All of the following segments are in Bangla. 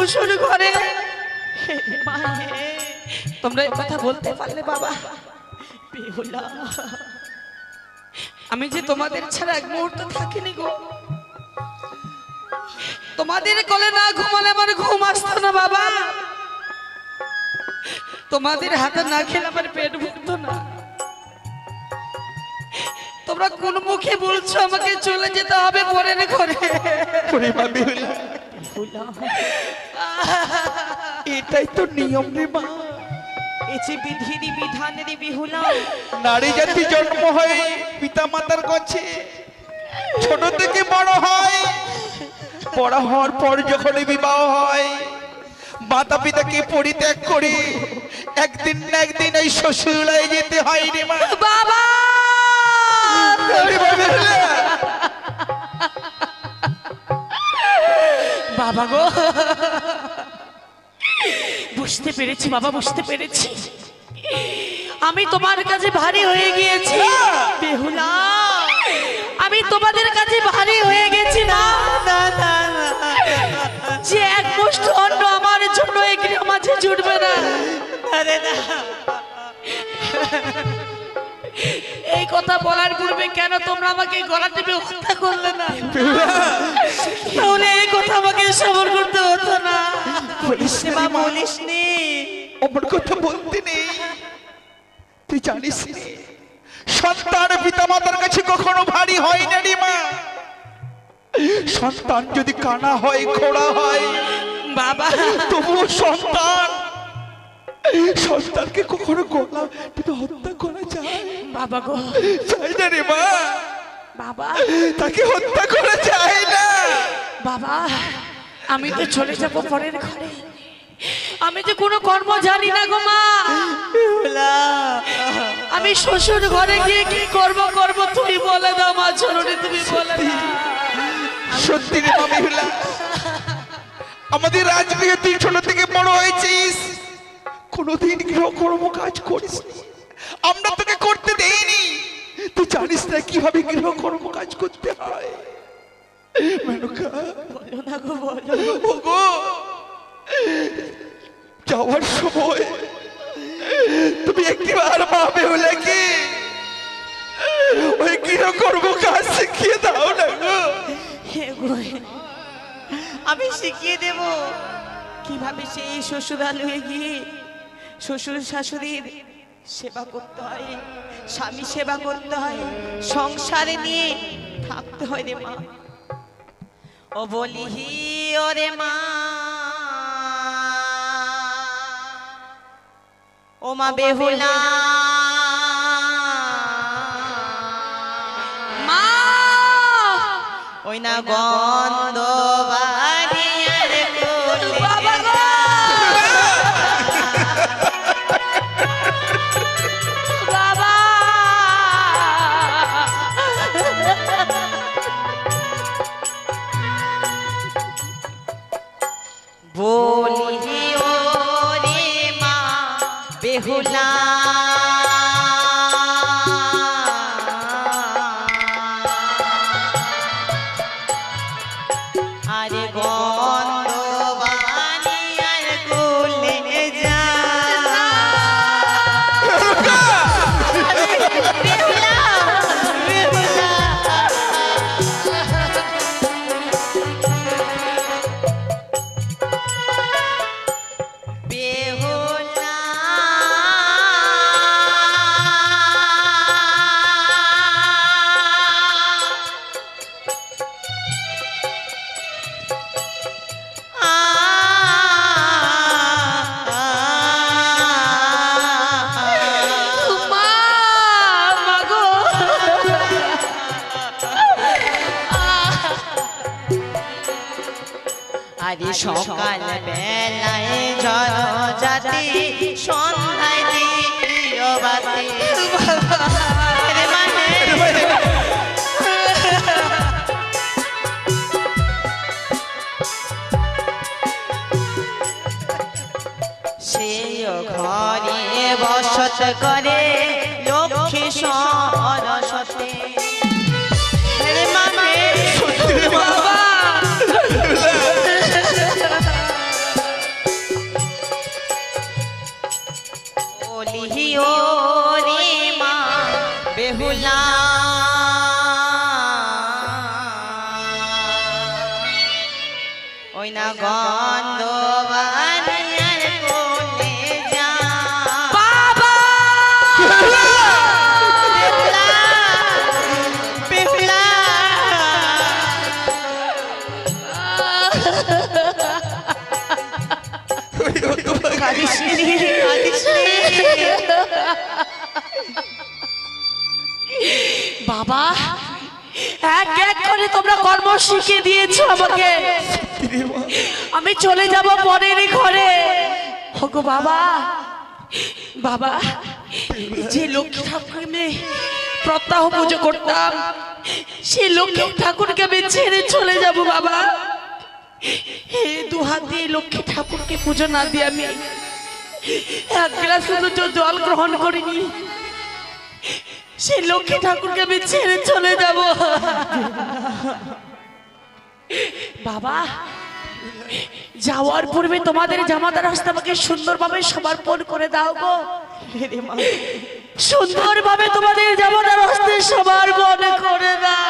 শ্বশুর ঘরে। তোমরা এই কথা বলতে পারলে বাবা। আমি যে তোমাদের ছাড়া এক মুহূর্ত থাকিনি গো। তোমাদের কোলে না ঘুমালে আমার ঘুম আসতো না বাবা। তোমাদের হাতে না খেলে আমার পেট ভুগতো না। তোমরা কোন মুখে বলছো আমাকে চলে যেতে হবে পরের ঘরে। ওরে মা বেহুলা এটাই তো নিয়ম রে মা। এ যে বিধিনি বিহুলা। নারী জাতি জন্ম হয় পিতা মাতার কাছে ছোট থেকে বড় হয়। বড় হওয়ার পর যখন বিবাহ হয় মাতা পিতাকে পরিত্যাগ করে একদিন না একদিন এই শ্বশুরায় যেতে হয় রে মা। বাবা! বাবা গো। বুঝতে পেরেছি বাবা, বুঝতে পেরেছি। আমি তোমার কাছে ভারী হয়ে গিয়েছি, বেহুলা। আমি তোমাদের কাছে ভারী হয়ে গেছি না যে এক মুষ্ঠ অন্ন আমার জন্য এই গৃহ মাঝে জুটবে না। আরে না। এই কথা বলার পূর্বে কেন তোমরা আমাকে গলা টিপে হত্যা করলে না? তাহলে এই কথা আমাকে সবর করতে হতো না। বলিস নি। অমর কথা বলতে নেই। তুই জানিস সন্তান পিতা মাতার কাছে কখনো ভারী হয় না রে মা। সন্তান যদি কানা হয় খোড়া হয় বাবা। তবুও সন্তান। সন্তানকে কখনো গলা টিপে হত্যা করা যায় বাবা গো। যায় না রে মা বাবা। তাকে হত্যা করা যায় না। বাবা আমি তো চলে যাব পরের ঘরে। আমি যে কোনো কর্ম জানি না গো মা। আমি শ্বশুর ঘরে গিয়ে কি করব করব তুমি বলে দাও মা চলুনি তুমি বলে সত্যি। রে মা বিহুলা। আমাদের রাজগৃহে তুই ছোট থেকে বড় হয়েছিস। কোনোদিন গৃহকর্ম কাজ করিস আমরা তোকে করতে দেইনি। তুই জানিস না কীভাবে গৃহকর্ম কাজ করতে হয়। মেনকা। বলো না গো বলো ওগো। যাওয়ার সময় তুমি একটিবার মা বেহুলাকে ওই গৃহকর্ম কাজ শিখিয়ে দাও না হে গো, আমি শিখিয়ে দেব। কীভাবে সেই শ্বশুরালয়ে গিয়ে শ্বশুর শাশুড়ির সেবা করতে হয় স্বামী সেবা করতে হয় সংসারে নিয়ে থাকতে হয় রে মা। ও বলিহি ওরে মা। ও মা বেহুলা। মা! ওই না গন্ধ সকাল বেলায় জল জাতি সন্ধ্যায় দিও বাতি মানে ঘরে বসত করে ઓલી ઓ રે માં બેહુલા বাবা, এক এক করে তোমরা কর্ম শিখিয়ে দিয়েছ আমাকে। আমি চলে যাব পরের ঘরে। হগো বাবা বাবা, যে লক্ষ্মী ঠাকুরকে প্রত্যাহ পুজো করতাম, সেই লক্ষ্মী ঠাকুরকে আমি ছেড়ে চলে যাব বাবা। হে দু হাত দিয়ে লক্ষ্মী ঠাকুরকে পুজো না দিয়ে আমি এক গ্লাস জল গ্রহণ করিনি। সেই লক্ষ্মী ঠাকুরকে আমি ছেড়ে চলে যাব। বাবা যাওয়ার পূর্বে তোমাদের জামাতার রাস্তা আমাকে সুন্দরভাবে সমর্পণ করে দাও গো। সুন্দরভাবে তোমাদের জামাতার হস্তে সমর্পণ করে দাও।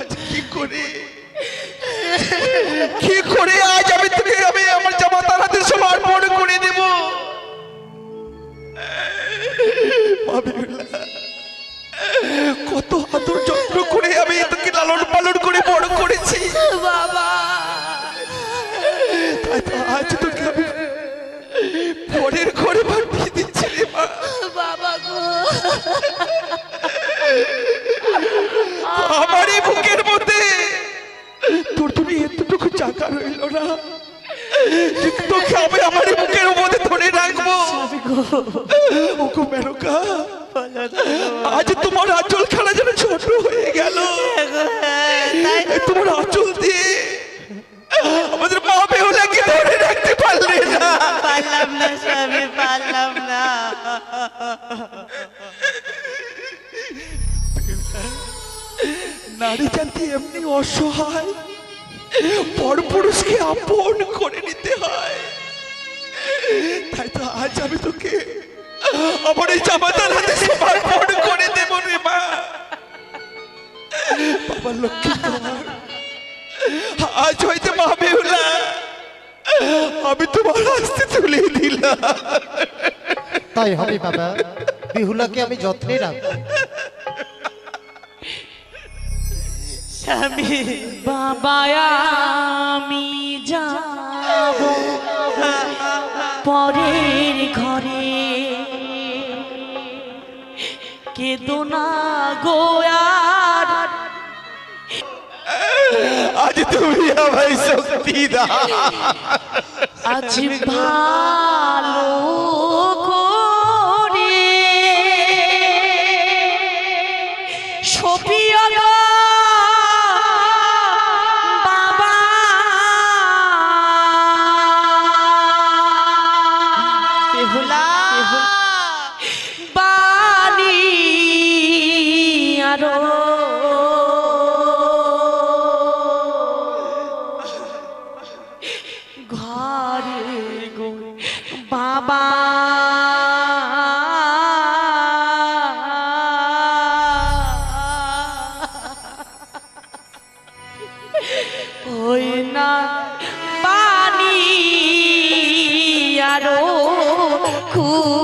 আজ কি করে? কি করে আজ আমি তোকে আমি আমার জামাতার হাতে সমর্পণ করে দেব? কত আদর যত্ন নারী জাতি এমনি অসহায়। পর পুরুষকে আপন করে নিতে হয়। তাই তো আজ আমি তোকে আমার এই জামাতার হাতে সমর্পণ করে দেব রে মা। বাবা লক্ষ্মী আজ হইতে মা বেহুলা। আমি তোমার হাসতে তুলে দিলাম। তাই হবে বাবা। বিহুলাকে আমি যত্নে রাখব। স্বামী বাবা আমি যাব পরের ঘরে। কেদো না গোয়ার আজ তুমি আমায় শক্তি দাও। আজ ভালো খুলে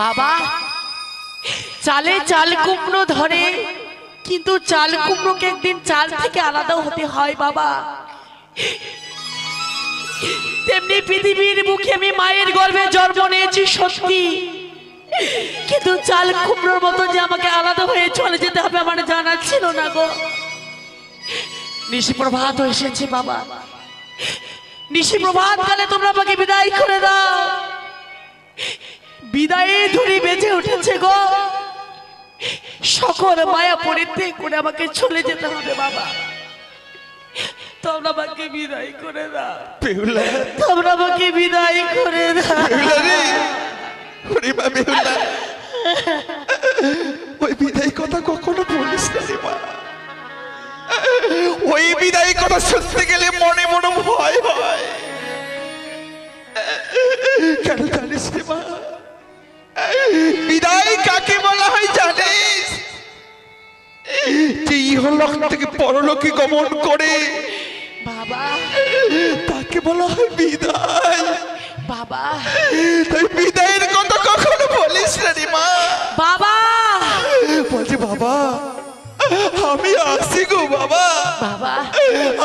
বাবা চালে চাল কুমড়ো ধরে কিন্তু চাল কুমড়োকে একদিন চাল থেকে আলাদা হতে হয় বাবা। তেমনি পৃথিবীর মুখে আমি মায়ের গর্ভে জন্ম নিয়েছি সত্যি। কিন্তু চাল কুমড়োর মতো যে আমাকে আলাদা হয়ে চলে যেতে হবে আমার জানা ছিল না গো। নিশি প্রভাত এসেছে বাবা। নিশি প্রভাত কালে তোমরা আমাকে বিদায় করে দাও। বিদায়ে ধরে বেঁচে উঠেছে গো। সকল মায়া পরিত্যাগ করে আমাকে চলে যেতে হবে বাবা। তোমরা আমাকে বিদায় করে দাও। বেহুলা। তোমরা আমাকে বিদায় করে দাও। ওই বিদায় কথা কখনো বলিস না রে মা। ওই বিদায় কথা শুনতে গেলে মনে মনে ভয় হয়। কেন জানিস রে মা? বিদায় কাকে বলা হয় জানিস? যে ইহলোক থেকে পরলোকে গমন করে বাবা। তাকে বলা হয় বিদায়। বাবা। তাই বিদায়ের কথা কখনো বলিস না রে মা। বাবা। বলছে বাবা আমি আসি গো বাবা। বাবা।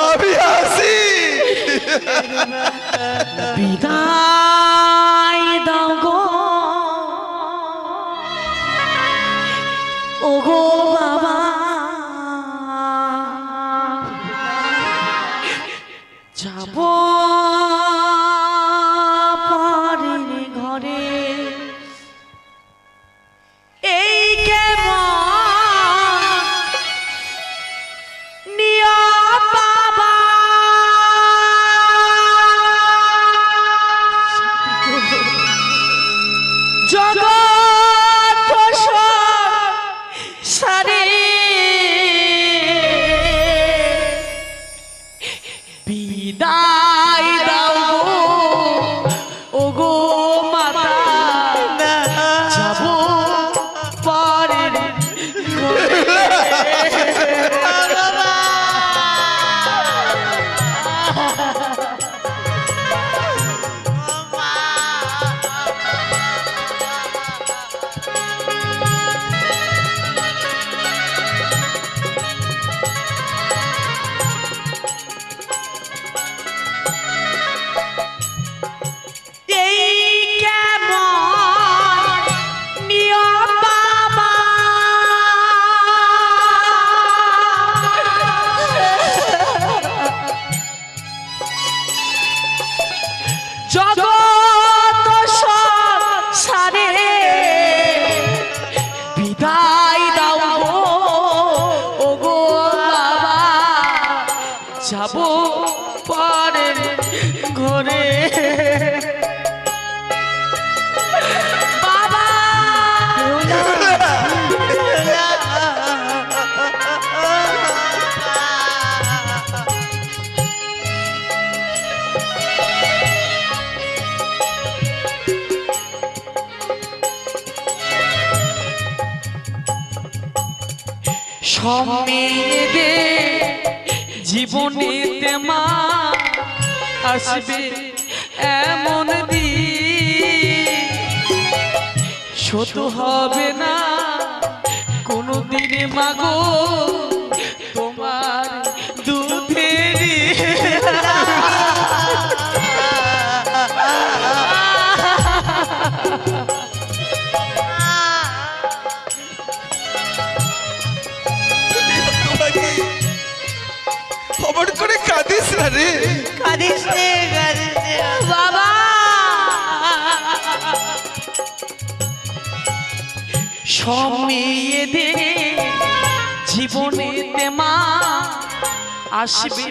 আমি আসি। বিদায় দাও সমেদে জীবনেতে মা আসবে এমন দিন। শত হবে না কোনো দিনে মাগো। কাঁদিস না রে। কাঁদিস বাবা! সময়েদে জীবনেতে মা আসবে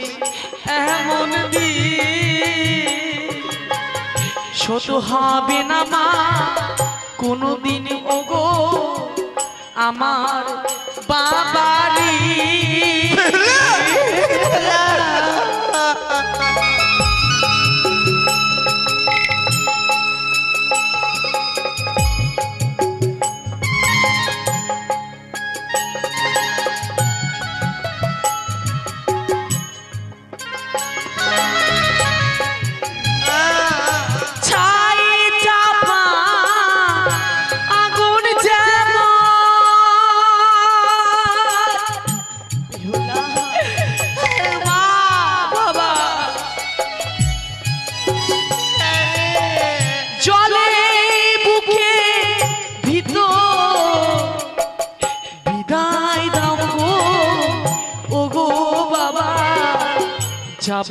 এমন শত হবে না মা, কোনদিন ওগো আমার বাবারি যাব